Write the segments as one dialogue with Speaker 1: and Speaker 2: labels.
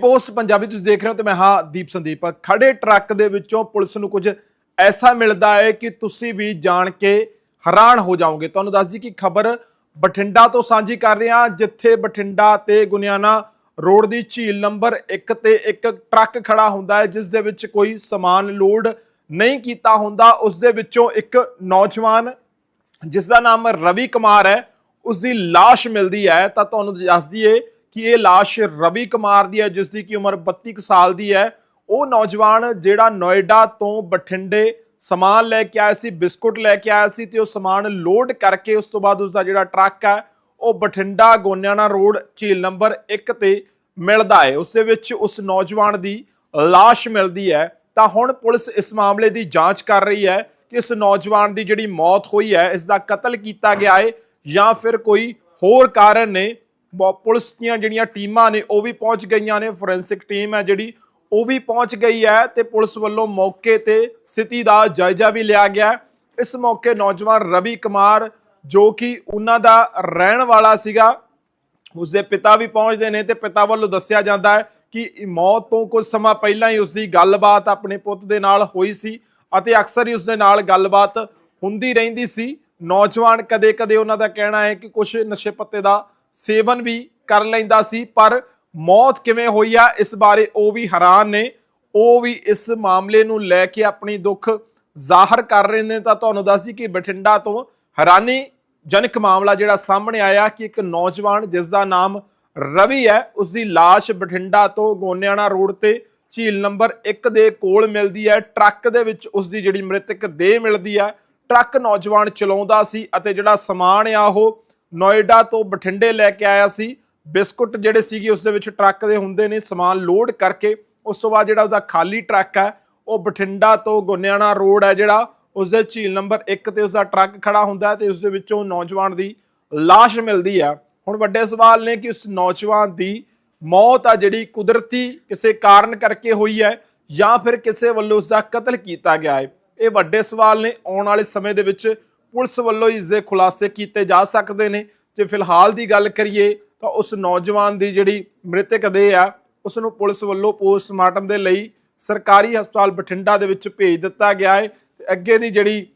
Speaker 1: Post Punjabi ਤੁਸੀਂ ਦੇਖ ਰਹੇ ਹੋ ਤੇ ਮੈਂ ਹਾਂ ਦੀਪ ਸੰਦੀਪ। ਖੜੇ ਟਰੱਕ ਦੇ ਵਿੱਚੋਂ ਪੁਲਿਸ ਨੂੰ ਕੁਝ ਐਸਾ ਮਿਲਦਾ ਹੈ ਕਿ ਤੁਸੀਂ ਵੀ ਜਾਣ ਕੇ ਹੈਰਾਨ ਹੋ ਜਾਓਗੇ। ਤੁਹਾਨੂੰ ਦੱਸ ਦਈ ਕਿ ਖਬਰ ਬਠਿੰਡਾ ਤੋਂ ਸਾਂਝੀ ਕਰ ਰਹੇ ਹਾਂ, ਜਿੱਥੇ ਬਠਿੰਡਾ ਤੇ ਗੁਨਿਆਣਾ ਰੋਡ ਦੀ ਝੀਲ ਨੰਬਰ 1 ਤੇ ਇੱਕ ਟਰੱਕ ਖੜਾ ਹੁੰਦਾ ਹੈ, ਜਿਸ ਦੇ ਵਿੱਚ ਕੋਈ ਸਮਾਨ ਲੋਡ ਨਹੀਂ ਕੀਤਾ ਹੁੰਦਾ। ਉਸ ਦੇ ਵਿੱਚੋਂ ਇੱਕ ਨੌਜਵਾਨ, ਜਿਸ ਦਾ ਨਾਮ ਰਵੀ ਕੁਮਾਰ ਹੈ, ਉਸ ਦੀ লাশ ਮਿਲਦੀ ਹੈ। ਤਾਂ ਤੁਹਾਨੂੰ ਦੱਸ ਦਈਏ ਕਿ ਇਹ লাশ ਰਵੀ ਕੁਮਾਰ ਦੀ ਹੈ ਜਿਸ ਦੀ ਕੀ ਉਮਰ 32 ਕੁ ਸਾਲ ਦੀ ਹੈ ਉਹ ਨੌਜਵਾਨ ਜਿਹੜਾ ਨੋਇਡਾ ਤੋਂ ਬਠਿੰਡੇ ਸਮਾਨ ਲੈ ਕੇ ਆਇਆ ਸੀ ਬਿਸਕੁਟ ਲੈ ਕੇ ਆਇਆ ਸੀ ਤੇ ਉਹ ਸਮਾਨ ਲੋਡ ਕਰਕੇ ਉਸ ਤੋਂ ਬਾਅਦ ਉਸ ਦਾ ਜਿਹੜਾ ਟਰੱਕ ਹੈ ਉਹ ਬਠਿੰਡਾ ਗੋਨਿਆਣਾ ਰੋਡ ਝੀਲ ਨੰਬਰ 1 ਤੇ ਮਿਲਦਾ ਹੈ ਉਸ ਦੇ ਵਿੱਚ ਉਸ ਨੌਜਵਾਨ ਦੀ লাশ ਮਿਲਦੀ ਹੈ ਤਾਂ ਹੁਣ ਪੁਲਿਸ ਇਸ ਮਾਮਲੇ ਦੀ ਜਾਂਚ ਕਰ ਰਹੀ ਹੈ ਕਿ ਇਸ ਨੌਜਵਾਨ ਦੀ ਜਿਹੜੀ ਮੌਤ ਹੋਈ ਹੈ ਇਸ ਦਾ ਕਤਲ ਕੀਤਾ ਗਿਆ ਹੈ ਜਾਂ ਫਿਰ ਕੋਈ ਹੋਰ ਕਾਰਨ ਨੇ ਬ- ਪੁਲਿਸ ਦੀਆਂ ਜਿਹੜੀਆਂ ਟੀਮਾਂ ਨੇ, ਉਹ ਵੀ ਪਹੁੰਚ ਗਈਆਂ ਨੇ ਫੋਰੈਂਸਿਕ ਟੀਮ ਹੈ ਜਿਹੜੀ, ਉਹ ਵੀ ਪਹੁੰਚ ਗਈ ਹੈ ਤੇ ਪੁਲਿਸ ਵੱਲੋਂ ਮੌਕੇ ਤੇ ਸਥਿਤੀ ਦਾ ਜਾਇਜ਼ਾ ਵੀ ਲਿਆ ਗਿਆ ਇਸ ਮੌਕੇ ਨੌਜਵਾਨ ਰਵੀ ਕੁਮਾਰ, ਜੋ ਕਿ ਉਹਨਾਂ ਦਾ ਰਹਿਣ ਵਾਲਾ ਸੀਗਾ, ਉਸਦੇ ਪਿਤਾ ਵੀ ਪਹੁੰਚਦੇ ਨੇ ਤੇ ਪਿਤਾ ਵੱਲੋਂ ਦੱਸਿਆ ਜਾਂਦਾ ਹੈ ਕਿ ਮੌਤ ਤੋਂ ਕੁਝ ਸਮਾਂ ਪਹਿਲਾਂ ਹੀ ਉਸਦੀ ਗੱਲਬਾਤ ਆਪਣੇ ਪੁੱਤ ਦੇ ਨਾਲ ਹੋਈ ਸੀ ਅਤੇ ਅਕਸਰ ਹੀ ਉਸਦੇ ਨਾਲ ਗੱਲਬਾਤ ਹੁੰਦੀ ਰਹਿੰਦੀ ਸੀ। ਨੌਜਵਾਨ ਕਦੇ-ਕਦੇ ਉਹਨਾਂ ਦਾ ਕਹਿਣਾ ਹੈ ਕਿ ਕੁਝ ਨਸ਼ੇ ਪੱਤੇ ਦਾ ਸੇਵਨ ਵੀ ਕਰ ਲੈਂਦਾ ਸੀ, ਪਰ ਮੌਤ ਕਿਵੇਂ ਹੋਈ ਆ, ਇਸ ਬਾਰੇ ਉਹ ਵੀ ਹੈਰਾਨ ਨੇ। ਉਹ ਵੀ ਇਸ ਮਾਮਲੇ ਨੂੰ ਲੈ ਕੇ ਆਪਣੀ ਦੁੱਖ ਜ਼ਾਹਰ ਕਰ ਰਹੇ ਨੇ ਤਾਂ ਤੁਹਾਨੂੰ ਦੱਸ ਦੱਸਦੀ ਕਿ ਬਠਿੰਡਾ ਤੋਂ ਹੈਰਾਨੀ ਜਨਕ ਮਾਮਲਾ ਜਿਹੜਾ ਸਾਹਮਣੇ ਆਇਆ ਕਿ ਇੱਕ ਨੌਜਵਾਨ ਜਿਸ ਦਾ ਨਾਮ ਰਵੀ ਹੈ, ਉਸ ਦੀ লাশ ਬਠਿੰਡਾ ਤੋਂ ਗੋਨਿਆਣਾ ਰੋਡ ਤੇ ਝੀਲ ਨੰਬਰ 1 ਦੇ ਕੋਲ ਮਿਲਦੀ ਹੈ। ਟਰੱਕ ਦੇ ਵਿੱਚ ਉਸ ਦੀ ਜਿਹੜੀ ਮ੍ਰਿਤਕ ਦੇਹ ਮਿਲਦੀ ਹੈ। ਟਰੱਕ ਨੌਜਵਾਨ ਚਲਾਉਂਦਾ ਸੀ ਅਤੇ ਜਿਹੜਾ ਸਮਾਨ ਆ ਉਹ ਨੋਇਡਾ ਤੋਂ ਬਠਿੰਡੇ ਲੈ ਕੇ ਆਇਆ ਸੀ। ਬਿਸਕੁਟ ਜਿਹੜੇ ਸੀਗੇ ਉਸ ਦੇ ਵਿੱਚ ਟਰੱਕ ਦੇ ਹੁੰਦੇ ਨੇ, ਸਮਾਨ ਲੋਡ ਕਰਕੇ, ਉਸ ਤੋਂ ਬਾਅਦ ਜਿਹੜਾ ਉਹਦਾ ਖਾਲੀ ਟਰੱਕ ਹੈ, ਉਹ ਬਠਿੰਡਾ ਤੋਂ ਗੋਨਿਆਣਾ ਰੋਡ ਹੈ ਜਿਹੜਾ, ਉਸ ਦੇ ਝੀਲ ਨੰਬਰ 1 ਤੇ ਉਸ ਦਾ ਟਰੱਕ ਖੜਾ ਹੁੰਦਾ ਹੈ ਤੇ ਉਸ ਦੇ ਵਿੱਚੋਂ ਨੌਜਵਾਨ ਦੀ লাশ ਮਿਲਦੀ ਆ ਹੁਣ ਵੱਡੇ ਸਵਾਲ ਨੇ ਕਿ ਉਸ ਨੌਜਵਾਨ ਦੀ ਮੌਤ ਆ ਜਿਹੜੀ ਕੁਦਰਤੀ ਕਿਸੇ ਕਾਰਨ ਕਰਕੇ ਹੋਈ ਹੈ ਜਾਂ ਫਿਰ ਕਿਸੇ ਵੱਲੋਂ ਉਸ ਦਾ ਕਤਲ ਕੀਤਾ ਗਿਆ ਹੈ। ਇਹ ਵੱਡੇ ਸਵਾਲ ਨੇ। ਆਉਣ ਵਾਲੇ ਸਮੇਂ ਦੇ ਵਿੱਚ ਪੁਲਿਸ ਵੱਲੋਂ ਇਸ ਦੇ ਖੁਲਾਸੇ ਕੀਤੇ ਜਾ ਸਕਦੇ ਨੇ। ਜੇ ਫਿਲਹਾਲ ਦੀ ਗੱਲ ਕਰੀਏ, ਤਾਂ ਉਸ ਨੌਜਵਾਨ ਦੀ ਜਿਹੜੀ ਮ੍ਰਿਤਕ ਦੇਹ ਆ, ਉਸ ਨੂੰ ਪੁਲਿਸ ਵੱਲੋਂ ਪੋਸਟਮਾਰਟਮ ਦੇ ਲਈ ਸਰਕਾਰੀ ਹਸਪਤਾਲ ਬਠਿੰਡਾ ਦੇ ਵਿੱਚ ਭੇਜ ਦਿੱਤਾ ਗਿਆ ਹੈ। ਤੇ ਅੱਗੇ ਦੀ ਜਿਹੜੀ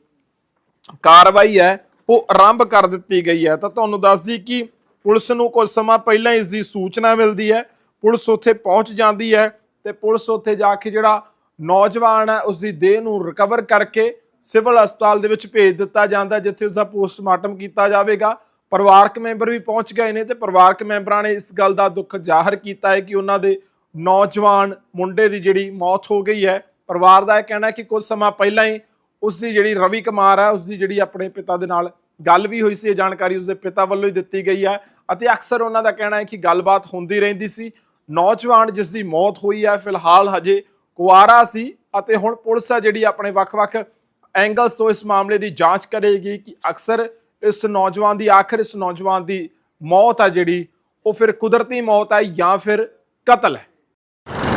Speaker 1: ਕਾਰਵਾਈ ਹੈ, ਉਹ ਆਰੰਭ ਕਰ ਦਿੱਤੀ ਗਈ ਹੈ। ਤਾਂ ਤੁਹਾਨੂੰ ਦੱਸਦੀ ਕਿ ਪੁਲਿਸ ਨੂੰ ਕੁਝ ਸਮਾਂ ਪਹਿਲਾਂ ਇਸ ਦੀ ਸੂਚਨਾ ਮਿਲਦੀ ਹੈ। ਪੁਲਿਸ ਉੱਥੇ ਪਹੁੰਚ ਜਾਂਦੀ ਹੈ ਤੇ ਪੁਲਿਸ ਉੱਥੇ ਜਾ ਕੇ ਜਿਹੜਾ ਨੌਜਵਾਨ ਹੈ, ਉਸ ਦੀ ਦੇਹ ਨੂੰ ਰਿਕਵਰ ਕਰਕੇ ਸਿਵਲ ਹਸਪਤਾਲ ਦੇ ਵਿੱਚ ਭੇਜ ਦਿੱਤਾ ਜਾਂਦਾ ਜਿੱਥੇ ਉਸ ਦਾ ਪੋਸਟਮਾਰਟਮ ਕੀਤਾ ਜਾਵੇਗਾ। ਪਰਿਵਾਰਕ ਮੈਂਬਰ ਵੀ ਪਹੁੰਚ ਗਏ ਨੇ ਤੇ ਪਰਿਵਾਰਕ ਮੈਂਬਰਾਂ ਨੇ ਇਸ ਗੱਲ ਦਾ ਦੁੱਖ ਜ਼ਾਹਰ ਕੀਤਾ ਹੈ ਕਿ ਉਹਨਾਂ ਦੇ ਨੌਜਵਾਨ ਮੁੰਡੇ ਦੀ ਜਿਹੜੀ ਮੌਤ ਹੋ ਗਈ ਹੈ। ਪਰਿਵਾਰ ਦਾ ਇਹ ਕਹਿਣਾ ਹੈ ਕਿ ਕੁਝ ਸਮਾਂ ਪਹਿਲਾਂ ਹੀ ਉਸ ਦੀ ਜਿਹੜੀ ਰਵੀ ਕੁਮਾਰ ਹੈ ਉਸ ਦੀ ਜਿਹੜੀ ਆਪਣੇ ਪਿਤਾ ਦੇ ਨਾਲ ਗੱਲ ਵੀ ਹੋਈ ਸੀ, ਇਹ ਜਾਣਕਾਰੀ ਉਸਦੇ ਪਿਤਾ ਵੱਲੋਂ ਹੀ ਦਿੱਤੀ ਗਈ ਹੈ ਅਤੇ ਅਕਸਰ ਉਹਨਾਂ ਦਾ ਕਹਿਣਾ ਹੈ ਕਿ ਗੱਲਬਾਤ ਹੁੰਦੀ ਰਹਿੰਦੀ ਸੀ। ਨੌਜਵਾਨ ਜਿਸ ਦੀ ਮੌਤ ਹੋਈ ਹੈ, ਫਿਲਹਾਲ ਹਜੇ ਕੁਆਰਾ ਸੀ ਅਤੇ ਹੁਣ ਪੁਲਿਸ ਹੈ ਜਿਹੜੀ ਆਪਣੇ ਵੱਖ-ਵੱਖ ਐਂਗਲਸ ਤੋਂ ਇਸ ਮਾਮਲੇ ਦੀ ਜਾਂਚ ਕਰੇਗੀ ਕਿ ਅਕਸਰ ਇਸ ਨੌਜਵਾਨ ਦੀ ਆਖਰ ਇਸ ਨੌਜਵਾਨ ਦੀ ਮੌਤ ਹੈ ਜਿਹੜੀ ਉਹ ਫਿਰ ਕੁਦਰਤੀ ਮੌਤ ਹੈ ਜਾਂ ਫਿਰ ਕਤਲ ਹੈ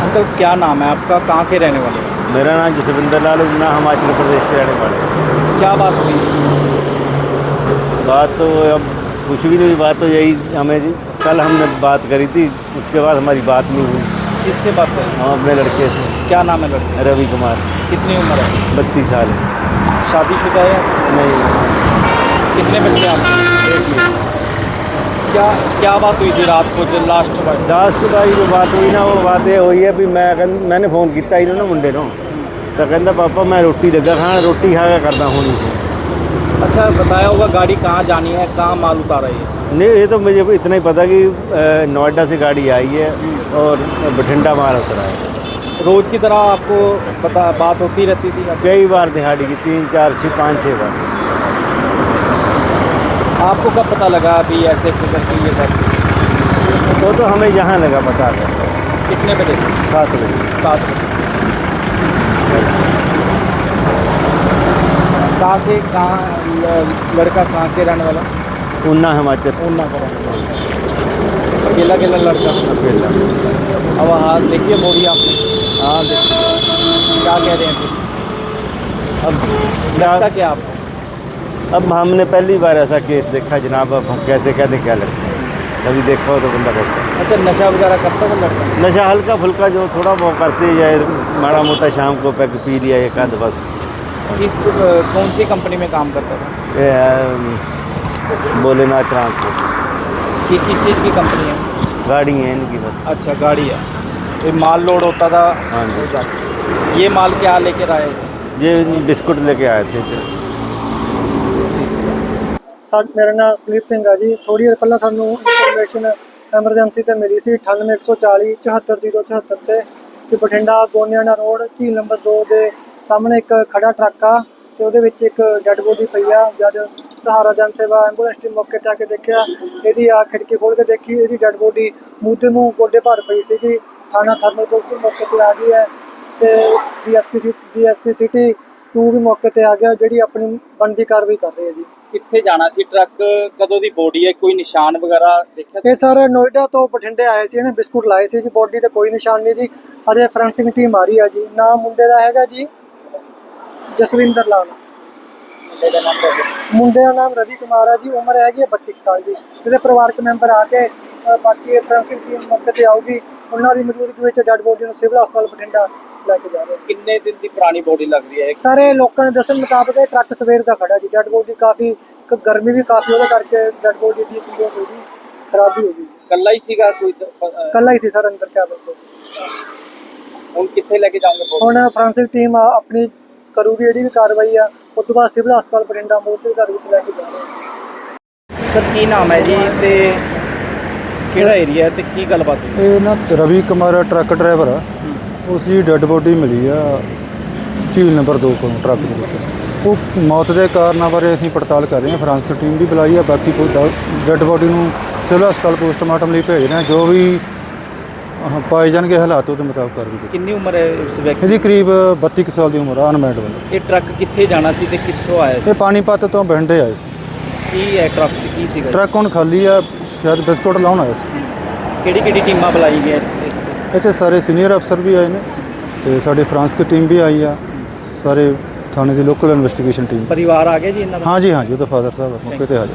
Speaker 2: अंकल क्या नाम है आपका कहाँ के रहने वाले हैं
Speaker 3: मेरा नाम जसविंदर लाल उन्ना हिमाचल प्रदेश के रहने वाले हैं।
Speaker 2: क्या बात हुई
Speaker 3: बात तो अब कुछ भी नहीं बात तो यही हमें जी कल हमने बात करी थी उसके बाद हमारी बात नहीं हुई
Speaker 2: किससे बात करें
Speaker 3: हम अपने लड़के से
Speaker 2: क्या नाम है लड़के
Speaker 3: रवि कुमार
Speaker 2: कितनी उम्र है
Speaker 3: बत्तीस साल है
Speaker 2: शादीशुदा है
Speaker 3: नहीं
Speaker 2: कितने बच्चे आपके क्या क्या बात हुई थी रात को जो लास्ट बार
Speaker 3: दास की भाई जो बात हुई ना वो बात ये हुई है भी मैं कहं- मैंने फोन किया इन्होंने ना मुंडे ਨੂੰ ਤਾਂ ਕਹਿੰਦਾ ਪਾਪਾ ਮੈਂ ਰੋਟੀ ਲੱਗਾ ਖਾਣ ਰੋਟੀ ਖਾ ਕੇ ਕਰਦਾ ਹੁਣ
Speaker 2: अच्छा बताया होगा गाड़ी कहाँ जानी है कहाँ माल उतारा है
Speaker 3: नहीं ये तो मुझे इतना ही पता कि अ, नोएडा से गाड़ी आई है और बठिंडा माल उतरा है
Speaker 2: रोज की तरह आपको पता बात होती रहती थी?
Speaker 3: कई बार दिहाड़ी की तीन चार छः पाँच छः बार।
Speaker 2: आपको कब पता लगा अभी ऐसे ऐसे करके ये सब
Speaker 3: वो तो हमें यहाँ लगा पता कर
Speaker 2: कितने बजे?
Speaker 3: सात बजे।
Speaker 2: सात बजे। कहाँ से कहाँ लड़का कहाँ के रहने वाला?
Speaker 3: ऊना हिमाचल।
Speaker 2: ऊना का रहने वाला। अकेला अकेला लड़का?
Speaker 3: अकेला।
Speaker 2: अब हाँ देखिए मोड़ी आपने
Speaker 3: हाँ
Speaker 2: क्या कह रहे हैं
Speaker 3: अब
Speaker 2: लगता
Speaker 3: क्या
Speaker 2: क्या आपको?
Speaker 3: अब हमने पहली बार ऐसा केस देखा जनाब अब हम कैसे कहते क्या लगता है? कभी देखा हो तो बंदा कहता है।
Speaker 2: अच्छा नशा वगैरह कब तक लगता है?
Speaker 3: नशा हल्का फुल्का जो थोड़ा बहुत करते ही जाए माड़ा मोटा शाम को पैक पी लिया एक आध बस।
Speaker 2: किस कौन सी कंपनी में काम करता था?
Speaker 3: ये भोलेनाथ ट्रांसपोर्ट।
Speaker 2: किस चीज़ की कंपनी है?
Speaker 3: गाड़ी है इनकी बस।
Speaker 2: अच्छा गाड़ी है। ये माल लोड होता था
Speaker 3: हाँ जी
Speaker 2: ये माल क्या लेकर आए थे
Speaker 3: ये बिस्कुट लेके आए थे
Speaker 4: ਸਾ ਮੇਰਾ ਨਾਮ ਫਲੀਪ ਸਿੰਘ ਆ ਜੀ ਥੋੜੀ ਦੇਰ ਪਹਿਲਾਂ ਸਾਨੂੰ ਇਨਫੋਰਮੇਸ਼ਨ ਐਮਰਜੈਂਸੀ ਤੇ ਮਿਲੀ ਸੀ 98140 74074 ਤੇ ਕਿ ਬਠਿੰਡਾ ਗੋਨਿਆਣਾ ਰੋਡ ਝੀਲ ਨੰਬਰ 2 ਦੇ ਸਾਹਮਣੇ ਇੱਕ ਖੜਾ ਟਰੱਕ ਆ ਤੇ ਉਹਦੇ ਵਿੱਚ ਇੱਕ ਡੈੱਡ ਬੋਡੀ ਪਈ ਆ ਜਦ ਸਹਾਰਾ ਜਨ ਸੇਵਾ ਐਂਬੂਲੈਂਸ ਟੀਮ ਮੌਕੇ ਤੇ ਆ ਕੇ ਦੇਖਿਆ ਇਹਦੀ ਆ ਖਿੜਕੀ ਖੋਲ ਕੇ ਦੇਖੀ ਇਹਦੀ ਡੈੱਡ ਬੋਡੀ ਮੂਧੇ ਨੂੰ ਗੋਡੇ ਭਰ ਪਈ ਸੀਗੀ ਥਾਣਾ ਥਰਮਲ ਪੁਲਿਸ ਮੌਕੇ ਤੇ ਆ ਗਈ ਹੈ ਤੇ ਡੀਐਸਪੀ ਡੀਐਸਪੀ ਸਿਟੀ 2 ਵੀ ਮੌਕੇ ਤੇ ਆ ਗਿਆ ਜਿਹੜੀ ਆਪਣੀ ਬਣਦੀ ਕਾਰਵਾਈ ਕਰ ਰਹੀ ਹੈ ਜੀ।
Speaker 2: ਕਿੱਥੇ ਜਾਣਾ ਸੀ? ਟਰੱਕ ਕਦੋਂ ਦੀ ਬੋਡੀ ਹੈ? ਕੋਈ ਨਿਸ਼ਾਨ ਵਗੈਰਾ ਦੇਖਿਆ
Speaker 4: ਇਹ ਸਰ ਨੋਇਡਾ ਤੋਂ ਬਠਿੰਡੇ ਆਏ ਸੀ ਇਹਨੇ ਬਿਸਕੁਟ ਲਾਏ ਸੀ ਜੀ ਬੋਡੀ ਤੇ ਕੋਈ ਨਿਸ਼ਾਨ ਨਹੀਂ ਜੀ। ਹਜੇ ਫੋਰੈਂਸਿਕ ਟੀਮ ਆ ਰਹੀ ਹੈ ਜੀ। ਨਾਮ ਮੁੰਡੇ ਦਾ ਹੈਗਾ ਜੀ ਜਸਵਿੰਦਰ ਲਾਲ। ਮੁੰਡੇ ਦਾ ਨਾਮ ਰਵੀ ਕੁਮਾਰ ਹੈ ਜੀ ਉਮਰ ਹੈਗੀ ਹੈ 32 ਸਾਲ ਦੀ। ਇਹਦੇ ਪਰਿਵਾਰਕ ਮੈਂਬਰ ਆ ਕੇ ਬਾਕੀ ਫੋਰੈਂਸਿਕ ਟੀਮ ਮੌਕੇ ਤੇ ਆਊਗੀ। ਉਹਨਾਂ ਦੀ ਮੌਜੂਦਗੀ ਵਿੱਚ ਡੈੱਡ ਬੋਡੀ ਨੂੰ ਸਿਵਲ ਹਸਪਤਾਲ ਬਠਿੰਡਾ ਲੈ ਕੇ ਜਾ ਰਹੇ
Speaker 2: ਕਿੰਨੇ ਦਿਨ ਦੀ ਪੁਰਾਣੀ ਬੋਡੀ ਲੱਗ ਰਹੀ ਹੈ
Speaker 4: ਸਾਰੇ ਲੋਕਾਂ ਦੇ ਦੱਸਣ ਮੁਤਾਬਕ ਇਹ ਟਰੱਕ ਸਵੇਰ ਦਾ ਖੜਾ ਜੀ। ਡੈੱਡ ਬੋਡੀ ਕਾਫੀ ਕ- ਗਰਮੀ ਵੀ ਕਾਫੀ ਉਹਦੇ ਕਰਕੇ ਡੈੱਡ ਬੋਡੀ ਦੀ ਕੰਡੀਸ਼ਨ ਹੋ ਗਈ ਖਰਾਬੀ ਹੋ ਗਈ।
Speaker 2: ਕੱਲਾ ਹੀ ਸੀਗਾ ਕੋਈ ਅਹ
Speaker 4: ਕੱਲਾ ਹੀ ਸੀ ਸਰ ਅੰਦਰ ਕੈਬਨ ਤੋਂ
Speaker 2: ਹੁਣ ਕਿੱਥੇ ਲੈ ਕੇ ਜਾਓਗੇ ਬੋਡੀ?
Speaker 4: ਹੁਣ ਫਰਾਂਸਿਕ ਟੀਮ ਆਪਣੀ ਕਰੂਗੀ ਜਿਹੜੀ ਵੀ ਕਾਰਵਾਈ ਆ ਉਸ ਤੋਂ ਬਾਅਦ ਸਿਵਲ ਹਸਪਤਾਲ ਬਠਿੰਡਾ ਮੋਤੀ ਘਰ ਵਿੱਚ ਲੈ ਕੇ ਜਾ ਰਹੇ ਹਾਂ
Speaker 2: ਸਰ ਕੀ ਨਾਮ ਹੈ ਜੀ ਤੇ ਕਿਹੜਾ ਏਰੀਆ ਤੇ ਕੀ ਗੱਲਬਾਤ ਹੋਈ?
Speaker 5: ਇਹ ਨਾ ਰਵੀ ਕੁਮਾਰ ਟਰੱਕ ਡਰਾਈਵਰ ਆ। ਉਸ ਦੀ ਡੈੱਡ ਬੋਡੀ ਮਿਲੀ ਆ ਝੀਲ ਨੰਬਰ 2 ਕੋਲੋਂ ਟਰੱਕ ਦੇ ਵਿੱਚ। ਉਹ ਮੌਤ ਦੇ ਕਾਰਨਾਂ ਬਾਰੇ ਅਸੀਂ ਪੜਤਾਲ ਕਰ ਰਹੇ ਹਾਂ। ਫਰਾਂਸਿਕ ਟੀਮ ਵੀ ਬੁਲਾਈ ਆ ਬਾਕੀ ਕੋਈ ਡੈੱਡ ਬੋਡੀ ਨੂੰ ਸਿਵਲ ਹਸਪਤਾਲ ਪੋਸਟਮਾਰਟਮ ਲਈ ਭੇਜ ਰਹੇ ਹਾਂ। ਜੋ ਵੀ ਪਾਏ ਜਾਣਗੇ ਹਾਲਾਤ ਉਹਦੇ ਮੁਤਾਬਕ ਕਾਰਵਾਈ ਕੀਤੀ
Speaker 2: ਕਿੰਨੀ ਉਮਰ ਹੈ ਇਸ ਵਿਅਕਤੀ
Speaker 5: ਇਹਦੀ ਕਰੀਬ 32 ਕੁ ਸਾਲ ਦੀ ਉਮਰ ਆ ਅਨਮੈਰਿਡ ਵੱਲੋਂ।
Speaker 2: ਇਹ ਟਰੱਕ ਕਿੱਥੇ ਜਾਣਾ ਸੀ ਤੇ ਕਿੱਥੋਂ ਆਇਆ ਸੀ?
Speaker 5: ਇਹ ਪਾਣੀਪਤ ਤੋਂ ਬਠਿੰਡੇ ਆਏ ਸੀ।
Speaker 2: ਕੀ ਹੈ ਟਰੱਕ 'ਚ ਕੀ ਸੀਗਾ?
Speaker 5: ਟਰੱਕ ਹੁਣ ਖਾਲੀ ਆ ਸ਼ਾਇਦ ਬਿਸਕੁਟ ਲਾਉਣ ਆਇਆ ਸੀ।
Speaker 2: ਕਿਹੜੀ ਕਿਹੜੀ ਟੀਮਾਂ ਬੁਲਾਈ ਗਈਆਂ ਇਸ ਤੇ?
Speaker 5: ਇੱਥੇ ਸਾਰੇ ਸੀਨੀਅਰ ਅਫਸਰ ਵੀ ਆਏ ਨੇ ਤੇ ਸਾਡੀ ਫਰਾਂਸਿਕ ਟੀਮ ਵੀ ਆਈ ਆ। ਸਾਰੇ ਥਾਣੇ ਦੀ ਲੋਕਲ ਇਨਵੈਸਟੀਗੇਸ਼ਨ ਟੀਮ
Speaker 2: ਪਰਿਵਾਰ ਆ ਗਿਆ ਜੀ ਇਹਨਾਂ ਦਾ?
Speaker 5: ਹਾਂਜੀ ਹਾਂਜੀ ਉਹਦਾ ਫਾਦਰ ਸਾਹਿਬ ਆ, ਮੌਕੇ ਤੇ ਹਾਜ਼ਰ